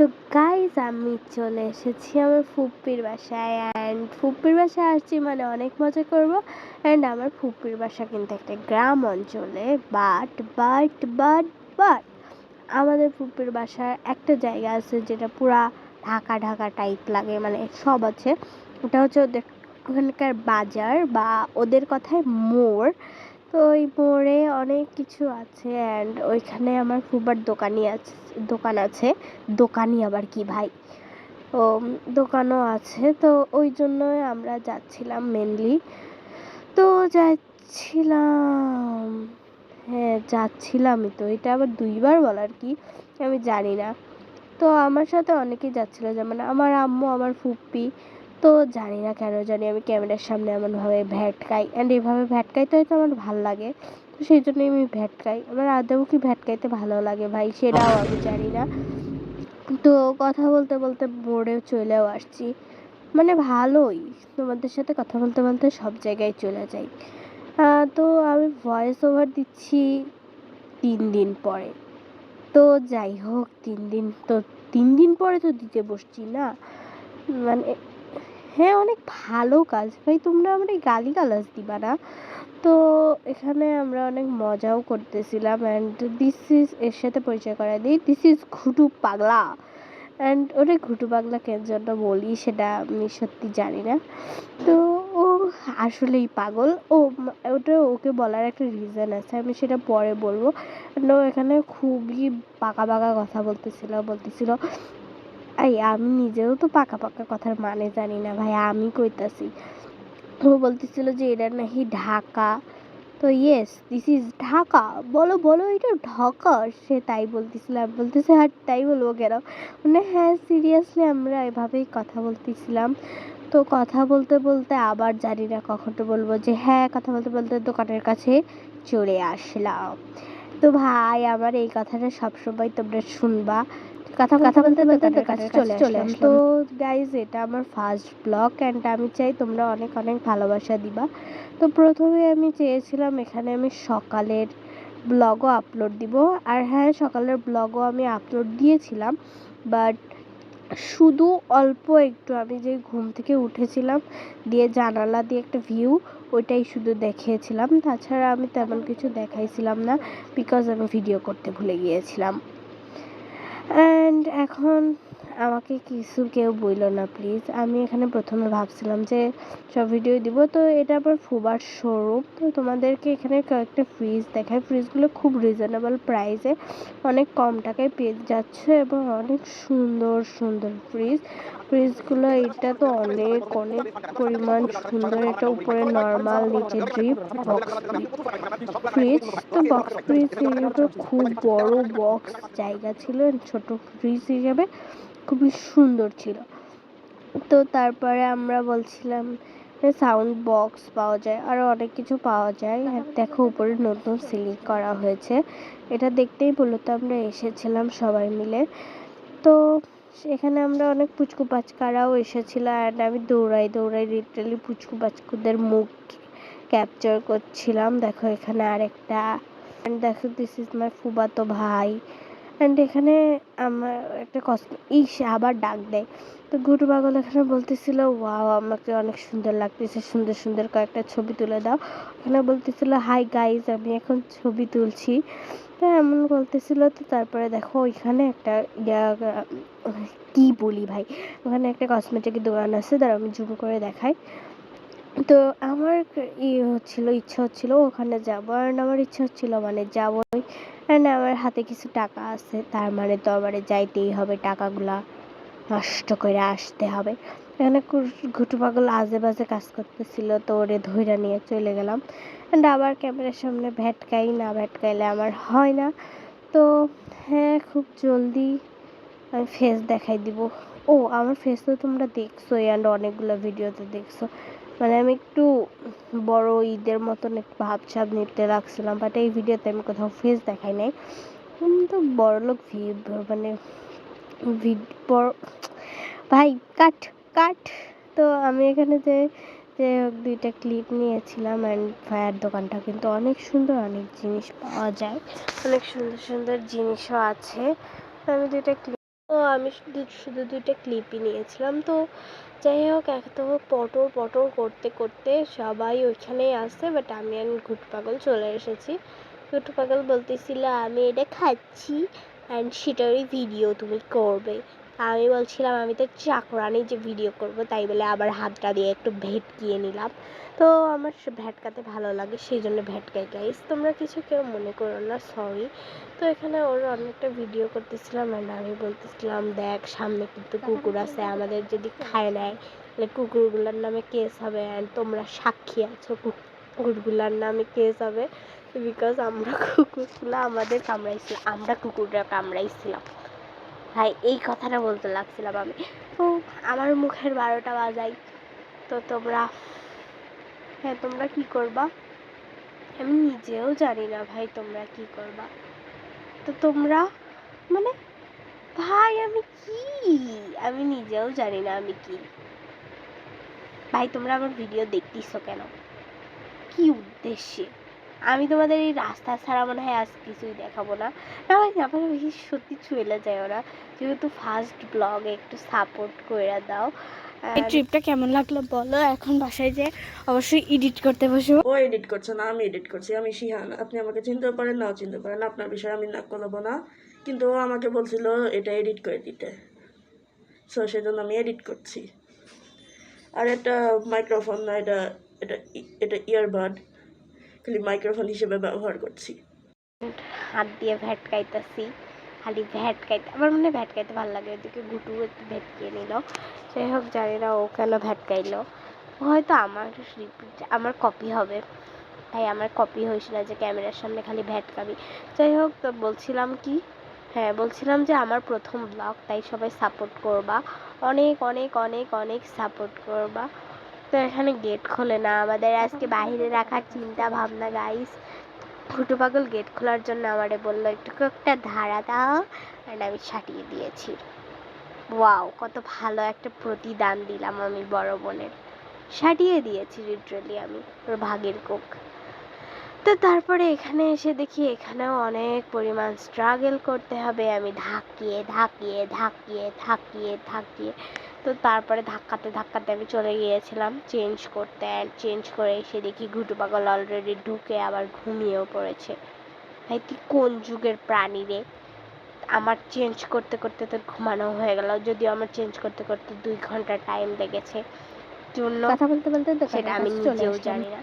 তো গাইজ আমি চলে এসেছি আমার ফুপ্পির বাসায় অ্যান্ড ফুপ্পির বাসায় আসছি মানে অনেক মজা করব অ্যান্ড আমার ফুপ্পির বাসা কিন্তু একটা গ্রাম অঞ্চলে বাট বাট বাট বাট আমাদের ফুপ্পির বাসার একটা জায়গা আছে যেটা পুরা ঢাকা ঢাকা টাইপ লাগে মানে সব আছে। ওটা হচ্ছে ওদের ওখানকার বাজার বা ওদের কথায় মোড়। তো ওই মোড়ে অনেক কিছু আছে অ্যান্ড ওইখানে আমার ফুবার দোকানই আছে, দোকান আছে। দোকানই আবার কি ভাই? ও দোকানও আছে। তো ওই জন্যই আমরা যাচ্ছিলাম মেনলি তো যাচ্ছিলাম হ্যাঁ যাচ্ছিলামই তো। এটা আবার দুইবার বলার কি? আমি জানি না। তো আমার সাথে অনেকেই যাচ্ছিল। যেমন আমার আম্মু, আমার ফুপ্পি তো জানি না কেন জানি আমি ক্যামেরার সামনে এমনভাবে ভ্যাটকাই অ্যান্ড এইভাবে ভ্যাটকাইতে হয়তো আমার ভালো লাগে। তো সেই জন্যই আমি ভ্যাটকাই আমার আদৌ কি ভ্যাটকাইতে ভালো লাগে ভাই সেটাও আমি জানি না। তো কথা বলতে বলতে বোর্ডে চলেও আসছি। মানে ভালোই। তোমাদের সাথে কথা বলতে বলতে সব জায়গায় চলে যাই। তো আমি ভয়েস ওভার দিচ্ছি তিন দিন পরে। তো যাই হোক, তিন দিন তো, তিন দিন পরে তো দিতে বসছি না। মানে হ্যাঁ অনেক ভালো কাজ। ভাই, তোমরা আমরা গালি গালাজ দিবা না। তো এখানে আমরা অনেক মজাও করতেছিলাম অ্যান্ড দিস ইজ এর সাথে পরিচয় করাই দিই। দিস ইজ ঘুটু পাগলা। অ্যান্ড ওটা ঘুটু পাগলা কেন জন্য বলি সেটা আমি সত্যি জানি না। তো ও আসলেই পাগল। ও ওটা ওকে বলার একটা রিজন আছে, আমি সেটা পরে বলব। ও এখানে খুবই পাকা পাকা কথা বলতেছিল বলতেছিল এই, আমি নিজেও তো পাকা পাকা কথার মানে জানি না ভাই, আমি কইতাছি। ও বলতেছিল যে এটা নাকি ঢাকা। তো ইয়েস দিস ইজ ঢাকা। বলো বলো, এটা ঢাকা? সে তাই বলতেছিল। আমি বলতেছি আর তাই বলব কেন? মানে হ্যাঁ সিরিয়াসলি আমরা এভাবেই কথা বলতেছিলাম। তো কথা বলতে বলতে আবার জানি না কখন তো বলব যে হ্যাঁ কথা বলতে বলতে দোকানের কাছে চলে আসলাম। তো ভাই, আমার এই কথাটা সবসময় তোমরা শুনবা। কথা কথা বলতে বলতে কাছে চলে চলে তো গাইজ এটা আমার ফার্স্ট ব্লগ অ্যান্ড আমি চাই তোমরা অনেক অনেক ভালোবাসা দিবা। তো প্রথমে আমি চেয়েছিলাম এখানে আমি সকালের ব্লগও আপলোড দিব। আর হ্যাঁ সকালের ব্লগও আমি আপলোড দিয়েছিলাম বাট শুধু অল্প একটু আমি যে ঘুম থেকে উঠেছিলাম দিয়ে জানালা দিয়ে একটা ভিউ ওইটাই শুধু দেখিয়েছিলাম। তাছাড়া আমি তেমন কিছু দেখাইছিলাম না বিকজ আমি ভিডিও করতে ভুলে গিয়েছিলাম। অ্যান্ড এখন আমাকে কিছু কেউ বইল না প্লিজ আমি এখানে প্রথমে ভাবছিলাম যে সব ভিডিও দিব। তো এটা আবার ফুবার শোরুম তো তোমাদেরকে এখানে কয়েকটা ফ্রিজ দেখায়। ফ্রিজগুলো খুব রিজনেবল প্রাইসে অনেক কম টাকায় পেয়ে যাচ্ছে এবং অনেক সুন্দর সুন্দর ফ্রিজ ফ্রিজগুলো, এটা তো অনেক অনেক পরিমাণ সুন্দর। এটা উপরে নর্মাল নিচে ড্রিপ বক্স ফ্রিজ তো বক্স ফ্রিজ হিসেবে খুব বড় বক্স জায়গা ছিল, ছোট ফ্রিজ হিসেবে খুবই সুন্দর ছিল। তো তারপরে আমরা বলছিলাম সাউন্ড বক্স পাওয়া যায় আরও অনেক কিছু পাওয়া যায়। আর দেখো, উপরে নতুন সিলিং করা হয়েছে। এটা দেখতেই মূলত আমরা এসেছিলাম সবাই মিলে। তো সেখানে আমরা অনেক পুচকু পাচকারাও এসেছিল অ্যান্ড আমি দৌড়াই দৌড়াই লিটারালি পুচকু পাচকুদের মুখ ক্যাপচার করছিলাম। দেখো এখানে আরেকটা। অ্যান্ড দেখো দিস ইজ মাই ফুবাতো ভাই। অ্যান্ড এখানে আমার একটা কষ্ট ইস, আবার ডাক দেয়। তো গুরু পাগল এখানে বলতেছিল ওয়াও আমাকে অনেক সুন্দর লাগতেছে। সুন্দর সুন্দর কয়েকটা ছবি তুলে দাও। এখানে বলতেছিল হাই গাইজ আমি এখন ছবি তুলছি। তো এমন বলতেছিল তো তারপরে দেখো ওইখানে একটা কি বলি ভাই? ওখানে একটা কসমেটিকের দোকান আছে তার আমি জুম করে দেখাই। তো আমার ইয়ে হচ্ছিল, ইচ্ছা হচ্ছিল ওখানে যাব আর আমার ইচ্ছা হচ্ছিল মানে যাবোই। অ্যান্ড আমার হাতে কিছু টাকা আছে, তার মানে তো আমার যাইতেই হবে, টাকাগুলা নষ্ট করে আসতে হবে। এখানে ঘুটু পাগল আজে বাজে কাজ করতেছিল, তো ওরে ধৈরা নিয়ে চলে গেলাম। আবার ক্যামেরার সামনে ভ্যাটকাই, না ভ্যাটকাইলে আমার হয় না। তো হ্যাঁ খুব জলদি আমি ফেস দেখাই দিব। ও, আমার ফেস তো তোমরা দেখছ অ্যান্ড অনেকগুলো ভিডিওতে দেখছ। মানে আমি একটু বড় ঈদের মতন একটু ভাবছাপ নিতে রাখছিলাম বাট এই ভিডিওতে আমি কোথাও ফেস দেখাই নাই। তো বড়লোক মানে ভাই, কাট কাট। তো আমি এখানে যে যে দুইটা ক্লিপ নিয়েছিলাম অ্যান্ড ভাইয়ার দোকানটা কিন্তু অনেক সুন্দর অনেক জিনিস পাওয়া যায়। অনেক সুন্দর সুন্দর জিনিসও আছে। আমি দুইটা ক্লিপ তো আমি শুধু শুধু দুইটা ক্লিপই নিয়েছিলাম। তো যাই হোক এত পটর পটর করতে করতে সবাই ওইখানেই আসছে বাট আমি আর ঘুট পাগল চলে এসেছি। ঘুট পাগল বলতেছিল, আমি এটা খাচ্ছি অ্যান্ড সেটারই ভিডিও তুমি করবে। আমি বলছিলাম আমি তো চাকরানি যে ভিডিও করব তাই বলে আবার হাতটা দিয়ে একটু ভেটকিয়ে নিলাম। তো আমার সে ভেটকাতে ভালো লাগে সেই জন্য ভেটকাই গাইস তোমরা কিছু কেউ মনে করো না সরি তো এখানে ওর অনেকটা ভিডিও করতেছিলাম অ্যান্ড আমি বলতেছিলাম দেখ সামনে কিন্তু কুকুর আছে আমাদের যদি খায় নেয় তাহলে কুকুরগুলোর নামে কেস হবে অ্যান্ড তোমরা সাক্ষী আছো কুকুরগুলোর নামে কেস হবে। বিকজ আমরা কুকুরগুলো আমাদের কামড়াইছিল আমরা কুকুররা কামড়াইছিলাম। ভাই এই কথাটা বলতে লাগছিলাম আমি। তো আমার মুখের বারোটা বাজাই। তো তোমরা হ্যাঁ তোমরা কি করবা? আমি নিজেও জানি না ভাই তোমরা কি করবা। তো তোমরা মানে ভাই আমি কি? আমি নিজেও জানি না আমি কি। ভাই তোমরা আমার ভিডিও দেখতেছো কেন? কি উদ্দেশ্যে? আমি তোমাদের এই রাস্তা ছাড়া মনে হয় আজ কিছুই দেখাবো না। না ভাই আমার বেশি সত্যি চলে যায় ওরা যেহেতু ফার্স্ট ব্লগে একটু সাপোর্ট করে দাও। এই ট্রিপটা কেমন লাগল বলো? এখন বাসায় যে অবশ্যই এডিট করতে বসবো ও এডিট করছে না আমি এডিট করছি। আমি শিহান। আপনি আমাকে চিনতে পারেন নাও চিনতে পারেন। আপনার বিষয়ে আমি নাক কলাবো না। কিন্তু ও আমাকে বলছিল এটা এডিট করে দিতে। সো সেজন্য আমি এডিট করছি। আর এটা মাইক্রোফোন না এটা এটা এটা ইয়ারবাড খালি মাইক্রোফোন হিসেবে ব্যবহার করছি। হাত দিয়ে ভ্যাটকাইতেছি খালি ভ্যাটকাইতে আমার মনে হয় ভ্যাটকাইতে ভালো লাগে, ওদিকে গুটু একটু ভ্যাটকিয়ে নিল। যাই হোক, জানি না ও কেন ভ্যাটকাইলো ও হয়তো আমার আমার কপি হবে। তাই আমার কপি হয়েছিল যে ক্যামেরার সামনে খালি ভ্যাট ভ্যাটকাবি যাই হোক, তো বলছিলাম কি? হ্যাঁ বলছিলাম যে আমার প্রথম ব্লগ তাই সবাই সাপোর্ট করবা। অনেক অনেক অনেক অনেক সাপোর্ট করবা। তো এখানে গেট খোলে না। আমাদের আজকে বাইরে রাখার চিন্তা ভাবনা গাইস ঘুটু পাগল গেট খোলার জন্য আমারে বলল, একটু একটা ধারা দাও? অ্যান্ড আমি ছাটিয়ে দিয়েছি। ওয়াও কত ভালো একটা প্রতিদান দিলাম আমি বড় বোনের। সাটিয়ে দিয়েছি লিটারালি আমি, ওর ভাগের কোক। তো তারপরে এখানে এসে দেখি এখানেও অনেক পরিমাণ স্ট্রাগল করতে হবে। আমি ধাক্কিয়ে ধাক্কিয়ে ধাক্কিয়ে ধাক্কিয়ে ধাক্কিয়ে। তো তারপরে ধাক্কাতে ধাক্কাতে আমি চলে গিয়েছিলাম চেঞ্জ করতে অ্যান্ড চেঞ্জ করে এসে দেখি ঘুটু পাগল অলরেডি ঢুকে আবার ঘুমিয়েও পড়েছে। ভাই তুই কোন যুগের প্রাণী রে? আমার চেঞ্জ করতে করতে তো ঘুমানো হয়ে গেল যদিও আমার চেঞ্জ করতে করতে দুই ঘণ্টা টাইম লেগেছে। জন্য কথা বলতে বলতে সেটা আমি নিজেও জানি না।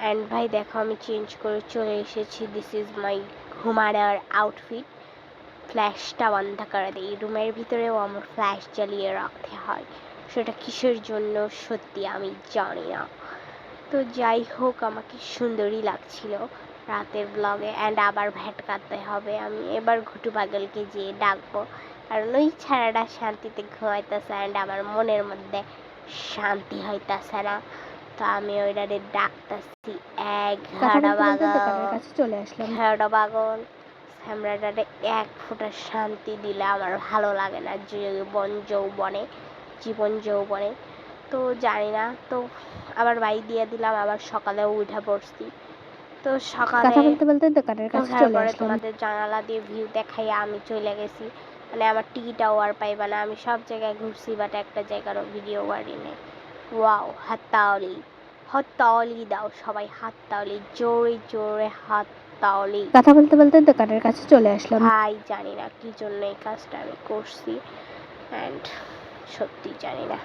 অ্যান্ড ভাই দেখো আমি চেঞ্জ করে চলে এসেছি দিস ইজ মাই ঘুমানোর আউটফিট ফ্ল্যাশটা বন্ধ করে দিই। রুমের ভিতরেও আমার ফ্ল্যাশ জ্বালিয়ে রাখতে হয়। সেটা কিসের জন্য সত্যি আমি জানি না। তো যাই হোক আমাকে সুন্দরই লাগছিল রাতের ব্লগে অ্যান্ড আবার ভ্যাটকাতে হবে। আমি এবার ঘুটু পাগলকে যেয়ে ডাকবো। কারণ ওই ছাড়াটা শান্তিতে ঘুমাইতেছে অ্যান্ড আমার মনের মধ্যে শান্তি হইতাছে না। তো আমি ওইটারে ডাকতেছি বলতে বাগল। চলে আসলাম। ঘাড়া বাগল। স্যামরাটারে এক ফোঁটা শান্তি দিলে আমার ভালো লাগে না জীবন যৌবনে জীবন যৌবনে। তো জানি না তো আবার বাড়ি দিয়ে দিলাম আবার সকালেও উঠে পড়ছি। তো সকালে কথা বলতে বলতে দোকানের কাছে চলে আসলাম। তোমাদের জানালা দিয়ে ভিউ দেখাইয়া আমি চলে গেছি। মানে আমার টিকিটাও আর পাইবা না আমি সব জায়গায় ঘুরছি বাট একটা জায়গারও ভিডিও বাড়ি নেই ওয়াও হাততালি হাততালি দাও সবাই হাততালি জোরে জোরে হাততালি কথা বলতে বলতে দোকানের কাছে চলে আসলাম। ভাই জানি না কি জন্য এই কাজটা আমি করছি। অ্যান্ড সত্যি জানি না।